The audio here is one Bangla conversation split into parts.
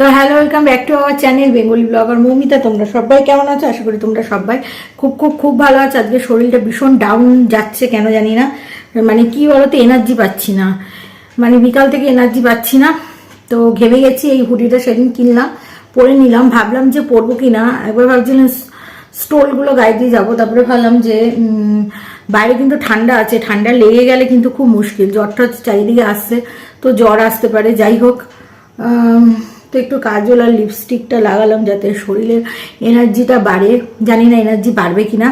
তো hello welcome back to our channel Bengali blogger Moumita তোমরা সবাই কেমন আছো? আশা করি তোমরা সবাই খুব খুব খুব ভালো আছো। আজকে শরীরটা ভীষণ ডাউন যাচ্ছে, কেন জানি না। মানে কি বলতো এনার্জি পাচ্ছি না। মানে বিকাল থেকে এনার্জি পাচ্ছি না। তো ঘেমে গেছি, এই হুডিটা সেদিন কিনলাম, পরে নিলাম। ভাবলাম যে পরবো কি না একবার ভাবছিলাম স্টোলগুলো গায়ে দিয়ে যাব। তারপরে ভাবলাম যে বাইরে কিন্তু ঠান্ডা আছে। ঠান্ডা লেগে গেলে কিন্তু খুব মুশকিল। জ্বরটা চারিদিকে আসছে, তো জ্বর আসতে পারে। যাই হোক তো একটু কাজল আর লিপস্টিকটা লাগালাম যাতে শরীরের এনার্জিটা বাড়ে। জানি না এনার্জি বাড়বে কিনা।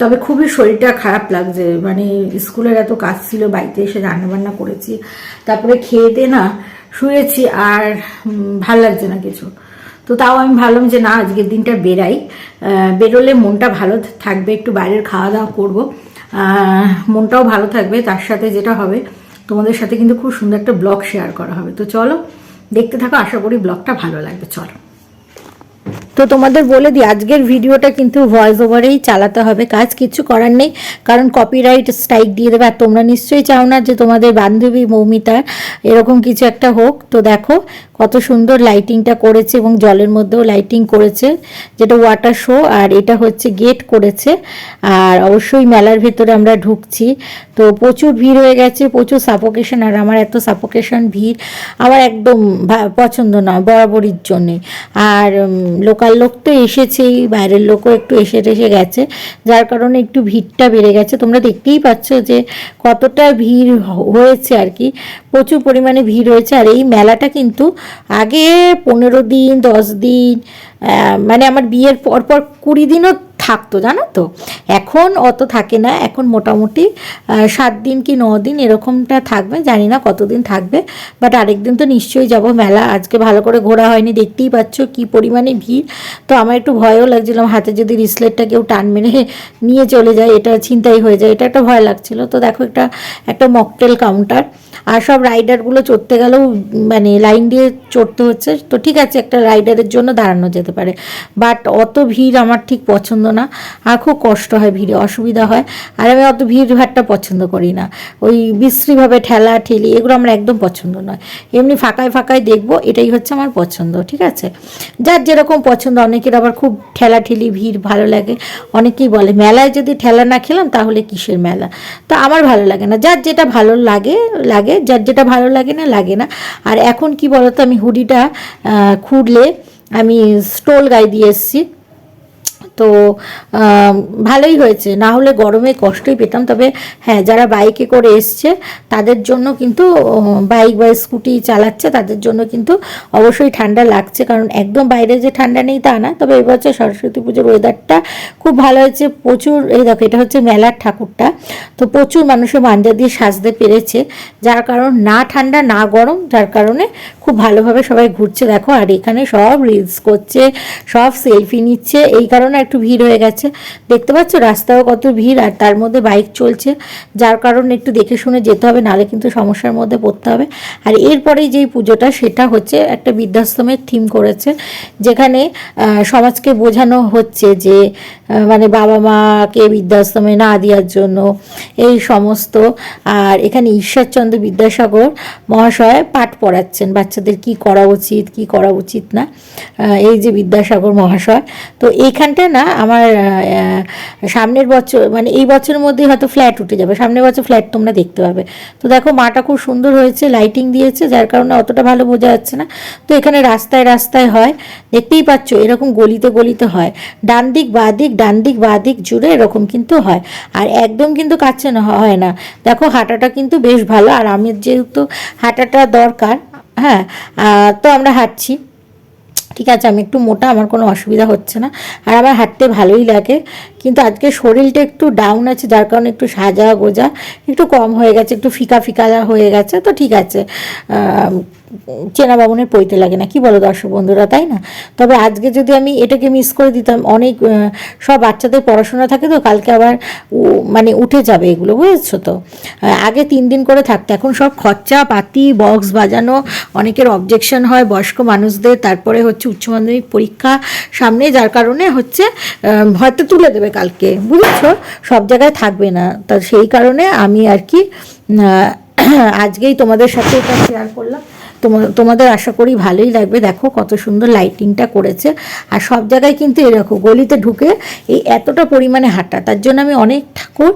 তবে খুবই শরীরটা খারাপ লাগছে। মানে স্কুলের এত কাজ ছিল, বাড়িতে এসে রান্নাবান্না করেছি। তারপরে খেয়ে না শুয়েছি আর ভালো লাগছে না কিছু। তো তাও আমি ভাবলাম যে না, আজকের দিনটা বেরাই বেরোলে মনটা ভালো থাকবে, একটু বাইরের খাওয়া দাওয়া করব মনটাও ভালো থাকবে। তার সাথে যেটা হবে, তোমাদের সাথে কিন্তু খুব সুন্দর একটা ব্লগ শেয়ার করা হবে। তো চলো দেখতে থাকো আশা করি ব্লগটা ভালো লাগবে চলো। তো তোমাদের বলে দিই, আজকের ভিডিওটা কিন্তু ভয়েস ওভারেই চালাতে হবে। কাজ কিছু করার নেই, কারণ কপিরাইট স্ট্রাইক দিয়ে দেবে। আর তোমরা নিশ্চয়ই চাও না যে তোমাদের বান্ধবী মৌমিতার এরকম কিছু একটা হোক। তো দেখো, কত সুন্দর লাইটিংটা করেছে এবং জলের মধ্যেও লাইটিং করেছে, যেটা ওয়াটার শো আর এটা হচ্ছে গেট করেছে। আর অবশ্যই মেলার ভেতরে আমরা ঢুকছি। তো প্রচুর ভিড় হয়ে গেছে, প্রচুর সাফোকেশন আর আমার এত সাফোকেশন ভিড় আমার একদম পছন্দ নয় বরাবরির জন্যে। আর লোকাল লোক তো এসেছেই, বাইরের লোকও একটু এসে টেসে গেছে। যার কারণে একটু ভিড়টা বেড়ে গেছে। তোমরা দেখতেই পাচ্ছ যে কতটা ভিড় হয়েছে আর কি। প্রচুর পরিমাণে ভিড় হয়েছে। আর এই মেলাটা কিন্তু আগে পনেরো দিন, দশ দিন মানে আমার বিয়ের পরপর পর কুড়ি দিনও থাকতো, জানো তো? এখন অত থাকে না, এখন মোটামুটি সাত দিন কি ন দিন এরকমটা থাকবে, জানি না কতদিন থাকবে বাট আরেকদিন তো নিশ্চয়ই যাব মেলা, আজকে ভালো করে ঘোরা হয়নি, দেখতেই পাচ্ছ কি পরিমাণে ভিড়, তো আমার একটু ভয়ও লাগছিলাম হাতে যদি রিসলেটটা কেউ টান মেরে নিয়ে চলে যায়, এটা ছিনতাই হয়ে যায়, এটা একটা ভয় লাগছিল, তো দেখো একটা একটা মকটেল কাউন্টার আর সব রাইডারগুলো চড়তে গেলেও মানে লাইন দিয়ে চড়তে হচ্ছে। তো ঠিক আছে, একটা রাইডারের জন্য দাঁড়ানো যেতে পারে। বাট অত ভিড় আমার ঠিক পছন্দ না। আর খুব কষ্ট হয় ভিড়ে, অসুবিধা হয়। আর আমি অত ভিড় ভাড়টা পছন্দ করি না। ওই বিশ্রীভাবে ঠেলা, ঠেলি, এগুলো আমার একদম পছন্দ নয়। এমনি ফাঁকায় ফাঁকায় দেখব, এটাই হচ্ছে আমার পছন্দ, ঠিক আছে? যার যেরকম পছন্দ, অনেকের আবার খুব ঠেলা, ঠেলি ভিড় ভালো লাগে। অনেকেই বলে, মেলায় যদি ঠেলা না খেলাম, তাহলে কিসের মেলা? তো আমার ভালো লাগে না। যার যেটা ভালো লাগে লাগে যার যেটা ভালো লাগে না লাগে না। আর এখন কি বলতো, আমি হুডিটা খুঁড়লে আমি স্টোল গায়ে দিয়ে এসেছি। তো ভালোই হয়েছে। না হলে গরমে কষ্টই পেতাম। তবে হ্যাঁ যারা বাইকে করে এসছে, তাদের জন্য কিন্তু বাইক বা স্কুটি চালাচ্ছে, তাদের জন্য কিন্তু অবশ্যই ঠান্ডা লাগছে। কারণ একদম বাইরে যে ঠান্ডা নেই তা না। তবে এবছর সরস্বতী পুজোর ওয়েদারটা খুব ভালো হয়েছে। প্রচুর, এই দেখো, এটা হচ্ছে মেলার ঠাকুরটা। তো প্রচুর মানুষের মাঞ্জা দিয়ে সাজতে পেরেছে। যার কারণ, না ঠান্ডা, না গরম। যার কারণে খুব ভালোভাবে সবাই ঘুরছে। দেখো, আর এখানে সব রিলস করছে, সব সেলফি নিচ্ছে। এই কারণে একটু ভিড় হয়ে গেছে। দেখতে পাচ্ছ রাস্তাও কত ভিড় আর তার মধ্যে বাইক চলছে। যার কারণে একটু দেখে শুনে যেতে হবে, নাহলে কিন্তু সমস্যার মধ্যে পড়তে হবে। আর এরপরেই যেই পুজোটা, সেটা হচ্ছে একটা বৃদ্ধাশ্রমের থিম করেছে, যেখানে সমাজকে বোঝানো হচ্ছে যে মানে বাবা মাকে বৃদ্ধাশ্রমে না দেওয়ার জন্য এই সমস্ত। আর এখানে ঈশ্বরচন্দ্র বিদ্যাসাগর মহাশয় পাঠ পড়াচ্ছেন, বাচ্চাদের কি করা উচিত, কি করা উচিত না এই যে বিদ্যাসাগর মহাশয়। তো এইখানটা না আমার সামনের বছর মানে এই বছরের মধ্যেই হয়তো ফ্ল্যাট উঠে যাবে। সামনের বছর ফ্ল্যাট তোমরা দেখতে পাবে। তো দেখো, মাটা খুব সুন্দর হয়েছে লাইটিং দিয়েছে, যার কারণে অতটা ভালো বোঝা যাচ্ছে না। তো এখানে রাস্তায় রাস্তায় হয়। দেখতেই পাচ্ছ, এরকম গলিতে গলিতে হয়। ডান দিক, বা দিক, ডান দিক, বা দিক জুড়ে এরকম কিন্তু হয়। আর একদম কিন্তু কাছে না, হয় না। দেখো, হাঁটাটা কিন্তু বেশ ভালো। আর আমি যেহেতু হাঁটাটা দরকার হ্যাঁ তো আমরা হাঁটছি। ঠিক আছে, আমি একটু মোটা, আমার কোনো অসুবিধা হচ্ছে না। আর আমার হাঁটতে ভালোই লাগে, কিন্তু আজকে শরীরটা একটু ডাউন আছে, যার কারণে একটু সাজা গোজা একটু কম হয়ে গেছে, একটু ফিকা ফিকা হয়ে গেছে, তো ঠিক আছে। চেনা বামনের পইতে লাগে না। কি বলো দর্শক বন্ধুরা, তাই না? তবে আজকে যদি আমি এটাকে মিস করে দিতাম, অনেক সব বাচ্চাদের পড়াশোনা থাকে তো, কালকে আবার মানে উঠে যাবে এগুলো, বুঝেছ তো? আগে তিন দিন করে থাকতো, এখন সব খরচা পাতি বক্স বাজানো, অনেকের অবজেকশন হয় বয়স্ক মানুষদের, তারপরে হচ্ছে উচ্চ মাধ্যমিক পরীক্ষা সামনে, যার কারণে হচ্ছে হয়তো তুলে দেবে কালকে, বুঝেছ? সব জায়গায় থাকবে না, তা সেই কারণে আমি আর কি আজকেই তোমাদের সাথে এটা শেয়ার করলাম। তোমাদের আশা করি ভালোই লাগবে। দেখো কত সুন্দর লাইটিংটা করেছে। আর সব জায়গায় কিন্তু এরকম গলিতে ঢুকে এই এতটা পরিমাণে হাঁটা। তার জন্য আমি অনেক ঠাকুর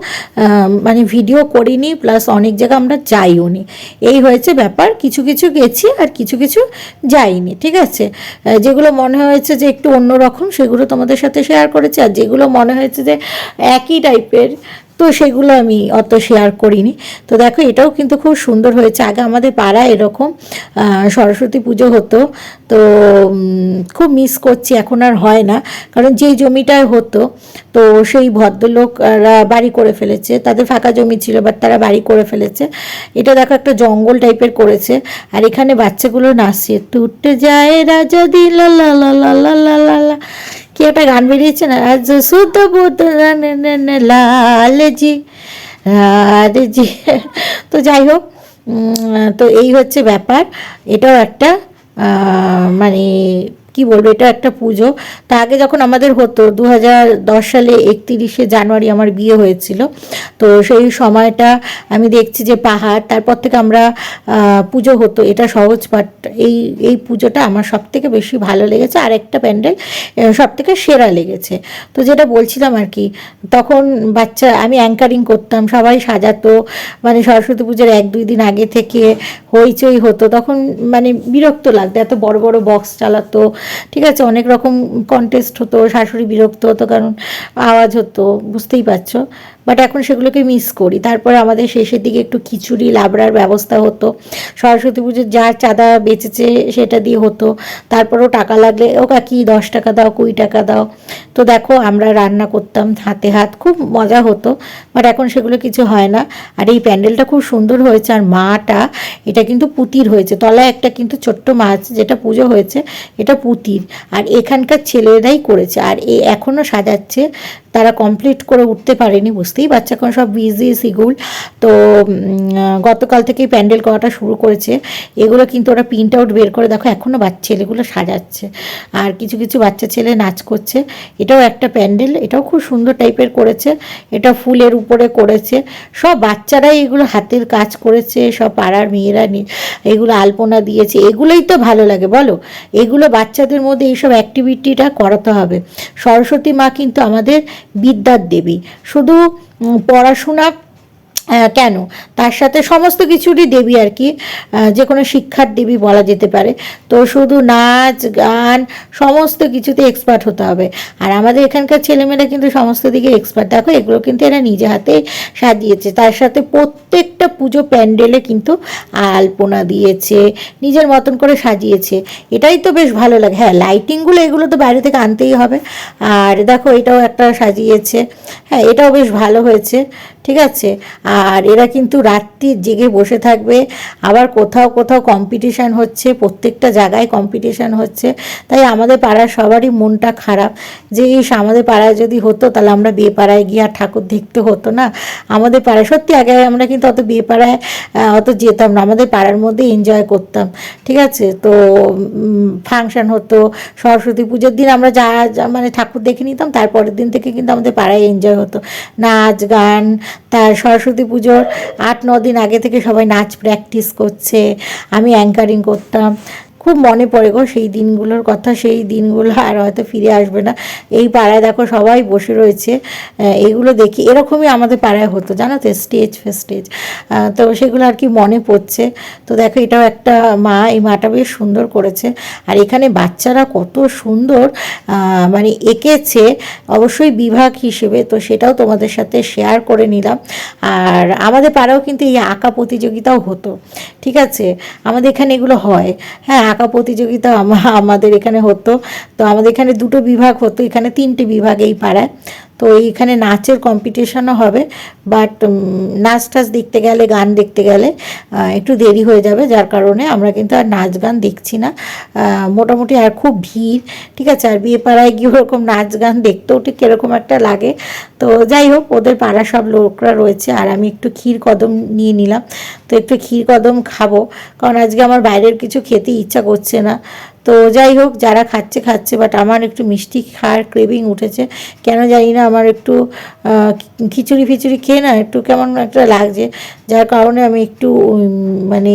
মানে ভিডিও করিনি প্লাস অনেক জায়গা আমরা যাইও নি। এই হয়েছে ব্যাপার, কিছু কিছু গেছি আর কিছু কিছু যাইনি, ঠিক আছে? যেগুলো মনে হয়েছে যে একটু অন্যরকম, সেগুলো তোমাদের সাথে শেয়ার করেছি। আর যেগুলো মনে হয়েছে যে একই টাইপের তো সেগুলো আমি অত শেয়ার করিনি। তো দেখো, এটাও কিন্তু খুব সুন্দর হয়েছে। আগে আমাদের পাড়ায় এরকম সরস্বতী পুজো হতো। তো খুব মিস করছি, এখন আর হয় না। কারণ যেই জমিটায় হতো, তো সেই ভদ্রলোকরা বাড়ি করে ফেলেছে। তাদের ফাঁকা জমি ছিল বাট তারা বাড়ি করে ফেলেছে। এটা দেখো, একটা জঙ্গল টাইপের করেছে। আর এখানে বাচ্চাগুলো নাচছে, টুটে যায় রাজা দিলা লা লা লা লা লা লা। কি একটা গান বেরিয়েছে না? আজ শুদ্ধ বুদ্ধ লালজি লালজি তো যাই হোক তো এই হচ্ছে ব্যাপার। এটাও একটা মানে কি বলব, এটা একটা পুজো। তা আগে যখন আমাদের হতো দু সালে একত্রিশে জানুয়ারি আমার বিয়ে হয়েছিল। তো সেই সময়টা আমি দেখছি যে পাহাড়, তারপর থেকে আমরা পুজো হতো। এটা সহজ পাঠ এই এই পুজোটা আমার সব থেকে বেশি ভালো লেগেছে। আর একটা প্যান্ডেল সব থেকে সেরা লেগেছে। তো যেটা বলছিলাম আর কি, তখন বাচ্চা, আমি অ্যাঙ্কারিং করতাম, সবাই সাজাতো। মানে সরস্বতী পুজোর এক, দুই দিন আগে থেকে হইচই হতো। তখন মানে বিরক্ত লাগতো, এত বড় বড় বক্স চালাতো। ঠিক আছে অনেক রকম কন্টেস্ট হতো শাশুড়ি বিরক্ত হতো কারণ আওয়াজ হতো বুঝতেই পারছ। বাট এখন সেগুলোকে মিস করি। তারপরে আমাদের শেষের দিকে একটু খিচুড়ি, লাবড়ার ব্যবস্থা হতো। সরস্বতী পুজোর যা চাঁদা বেঁচেছে সেটা দিয়ে হতো। তারপরেও টাকা লাগলে, ও কাকি দশ টাকা দাও, কুড়ি টাকা দাও। তো দেখো, আমরা রান্না করতাম হাতে হাত। খুব মজা হতো বাট এখন সেগুলো কিছু হয় না। আর এই প্যান্ডেলটা খুব সুন্দর হয়েছে। আর মাটা, এটা কিন্তু পুতির হয়েছে। তলায় একটা কিন্তু ছোট্ট মাছ, যেটা পুজো হয়েছে, এটা পুতির। আর এখানকার ছেলেরাই করেছে। আর এ এখনও সাজাচ্ছে তারা কমপ্লিট করে উঠতে পারেনি, বুঝতেই পারছে? এখন সব বিজি সিগুল তো গতকাল থেকেই প্যান্ডেল করাটা শুরু করেছে। এগুলো কিন্তু ওরা প্রিন্ট আউট বের করে, দেখো এখনও বাচ্চা ছেলেগুলো সাজাচ্ছে। আর কিছু কিছু বাচ্চা ছেলে নাচ করছে। এটাও একটা প্যান্ডেল, এটাও খুব সুন্দর টাইপের করেছে। এটা ফুলের উপরে করেছে। সব বাচ্চারাই এগুলো হাতের কাজ করেছে, সব পাড়ার মেয়েরা এগুলো আলপনা দিয়েছে। এগুলোই তো ভালো লাগে, বলো? এগুলো বাচ্চাদের মধ্যে এইসব অ্যাক্টিভিটিটা করাতে হবে। সরস্বতী মা কিন্তু আমাদের বিদ্যার দেবী। শুধু পড়াশোনা কেন? তার সাথে সমস্ত কিছুরই দেবী আর কি যে কোনো শিক্ষার দেবী বলা যেতে পারে। তো শুধু নাচ, গান, সমস্ত কিছুতে এক্সপার্ট হতে হবে। আর আমাদের এখানকার ছেলেমেয়েরা কিন্তু সমস্ত দিকে এক্সপার্ট দেখো, এগুলো কিন্তু এরা নিজে হাতে সাজিয়েছে। তার সাথে প্রত্যেকটা পুজো প্যান্ডেলে কিন্তু আলপনা দিয়েছে, নিজের মতন করে সাজিয়েছে। এটাই তো বেশ ভালো লাগে। হ্যাঁ লাইটিংগুলো এগুলো তো বাইরে থেকে আনতেই হবে। আর দেখো, এটাও একটা সাজিয়েছে। হ্যাঁ এটাও বেশ ভালো হয়েছে। ঠিক আছে? আর এরা কিন্তু রাত্রি জেগে বসে থাকবে। আবার কোথাও কোথাও কম্পিটিশান হচ্ছে, প্রত্যেকটা জায়গায় কম্পিটিশান হচ্ছে। তাই আমাদের পাড়ার সবারই মনটা খারাপ যে, ইস, আমাদের পাড়ায় যদি হতো তাহলে আমরা বিয়ে পাড়ায় গিয়ে আর ঠাকুর দেখতে হতো না? আমাদের পাড়ায়, সত্যি আগে আমরা কিন্তু অত বিয়ে পাড়ায় অত যেতাম না। আমাদের পাড়ার মধ্যে এনজয় করতাম। ঠিক আছে? তো ফাংশন হতো, সরস্বতী পুজোর দিন আমরা যা যা মানে ঠাকুর দেখে নিতাম, তারপরের দিন থেকে কিন্তু আমাদের পাড়ায় এনজয় হতো। নাচ, গান, তার সরস্বতী পুজোর আট ন দিন আগে থেকে সবাই নাচ প্র্যাকটিস করছে। আমি অ্যাঙ্কারিং করতাম। খুব মনে পড়ে গো সেই দিনগুলোর কথা, সেই দিনগুলো আর হয়তো ফিরে আসবে না। এই পাড়ায় দেখো সবাই বসে রয়েছে এগুলো দেখি, এরকমই আমাদের পাড়ায় হতো, জানো তো, স্টেজ ফেস্টেজ তো সেগুলো আর কি মনে পড়ছে। তো দেখো এটাও একটা মা, এই মাটা বেশ সুন্দর করেছে। আর এখানে বাচ্চারা কত সুন্দর মানে এঁকেছে, অবশ্যই বিভাগ হিসেবে, তো সেটাও তোমাদের সাথে শেয়ার করে নিলাম। আর আমাদের পাড়াও কিন্তু এই আঁকা প্রতিযোগিতাও হতো, ঠিক আছে? আমাদের এখানে এগুলো হয়। হ্যাঁ আঁকা প্রতিযোগিতা আমাদের এখানে হতো। তো আমাদের এখানে দুটো বিভাগ হতো। এখানে তিনটে বিভাগ এই পাড়ায়। তো এইখানে নাচের কম্পিটিশনও হবে বাট নাচ টাচ দেখতে গেলে, গান দেখতে গেলে একটু দেরি হয়ে যাবে, যার কারণে আমরা কিন্তু আর নাচ গান দেখছি না। মোটামুটি আর খুব ভিড়, ঠিক আছে? আর বিয়ে পাড়ায় গিয়ে ওরকম নাচ গান দেখতেও ঠিক কীরকম একটা লাগে। তো যাই হোক, ওদের পাড়া সব লোকরা রয়েছে, আর আমি একটু ক্ষীর কদম নিয়ে নিলাম। তো একটু ক্ষীর কদম খাব, কারণ আজকে আমার বাইরের কিছু খেতে ইচ্ছা করছে না। তো যাই হোক, যারা খাচ্ছে খাচ্ছে বাট আমার একটু মিষ্টি খাওয়ার ক্রেভিং উঠেছে। কেন জানি না, আমার একটু খিচুড়ি ফিচুড়ি খেয়ে না একটু কেমন একটা লাগছে। যার কারণে আমি একটু মানে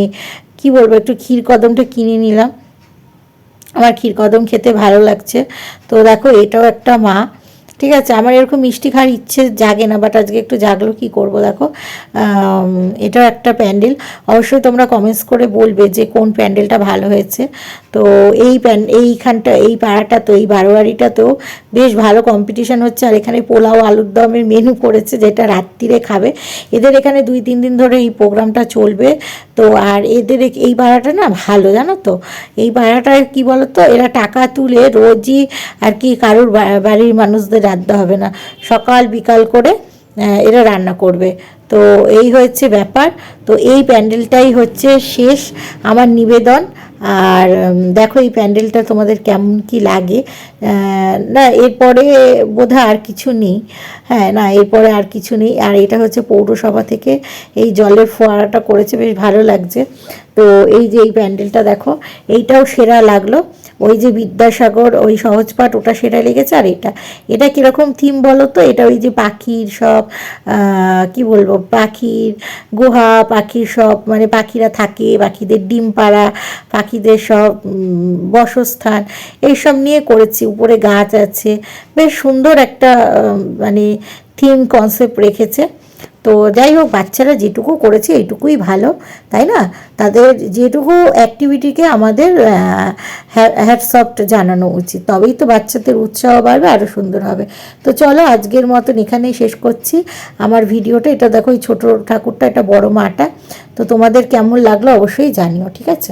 কি বলব, একটু ক্ষীর কদমটা কিনে নিলাম। আমার ক্ষীর কদম খেতে ভালো লাগছে। তো দেখো, এটাও একটা মা। ঠিক আছে, আমার এরকম মিষ্টি খাওয়ার ইচ্ছে জাগে না বাট আজকে একটু জাগলো, কি করব দেখো। এটাও একটা প্যান্ডেল। অবশ্যই তোমরা কমেন্টস করে বলবে যে কোন প্যান্ডেলটা ভালো হয়েছে। তো এই প্যান, এইখানটা, এই পাড়াটা তো এই বারোয়ারিটা তো বেশ ভালো কম্পিটিশন হচ্ছে। আর এখানে পোলাও আলুর দমের মেনু করেছে, যেটা রাত্রিরে খাবে। এদের এখানে দুই, তিন দিন ধরে এই প্রোগ্রামটা চলবে। তো আর এদের এই পাড়াটা না ভালো, জানো তো? এই পাড়াটায় কি বলো তো এরা টাকা তুলে রোজই আর কি কারোর বাড়ির মানুষদের রাখতে হবে না। সকাল, বিকাল করে এরা রান্না করবে। তো এই হচ্ছে ব্যাপার। তো এই প্যান্ডেলটাই হচ্ছে শেষ আমার নিবেদন। আর দেখো এই প্যান্ডেলটা তোমাদের কেমন কি লাগে। না, এরপরে বোধহয় আর কিছু নেই। হ্যাঁ না, এরপরে আর কিছু নেই। আর এটা হচ্ছে পৌরসভা থেকে এই জলের ফোয়ারাটা করেছে। বেশ ভালো লাগছে। তো এই যে এই প্যান্ডেলটা দেখো, এইটাও সেরা লাগল। ওই যে বিদ্যাসাগর, ওই সহজপাঠ ওটা সেরা লেগেছে। আর এটা এটা কীরকম থিম বলো তো? এটা ওই যে পাখির সব কি বলব? পাখির গুহা, পাখির সব মানে পাখিরা থাকে, পাখিদের ডিম পাড়া, পাখিদের সব বসস্থান, এইসব নিয়ে করেছি। উপরে গাছ আছে। বেশ সুন্দর একটা মানে থিম কনসেপ্ট রেখেছে। তো যাই হোক, বাচ্চারা যেটুকু করেছে এইটুকুই ভালো, তাই না? তাদের যেটুকু অ্যাক্টিভিটিকে আমাদের হ্যাটসফট জানানো উচিত। তবেই তো বাচ্চাদের উৎসাহ বাড়বে আরও সুন্দর হবে। তো চলো, আজকের মতন এখানেই শেষ করছি। আমার ভিডিওটা, এটা দেখো, এই ছোটো ঠাকুরটা, এটা বড় মাটা। তো তোমাদের কেমন লাগল অবশ্যই জানিও, ঠিক আছে?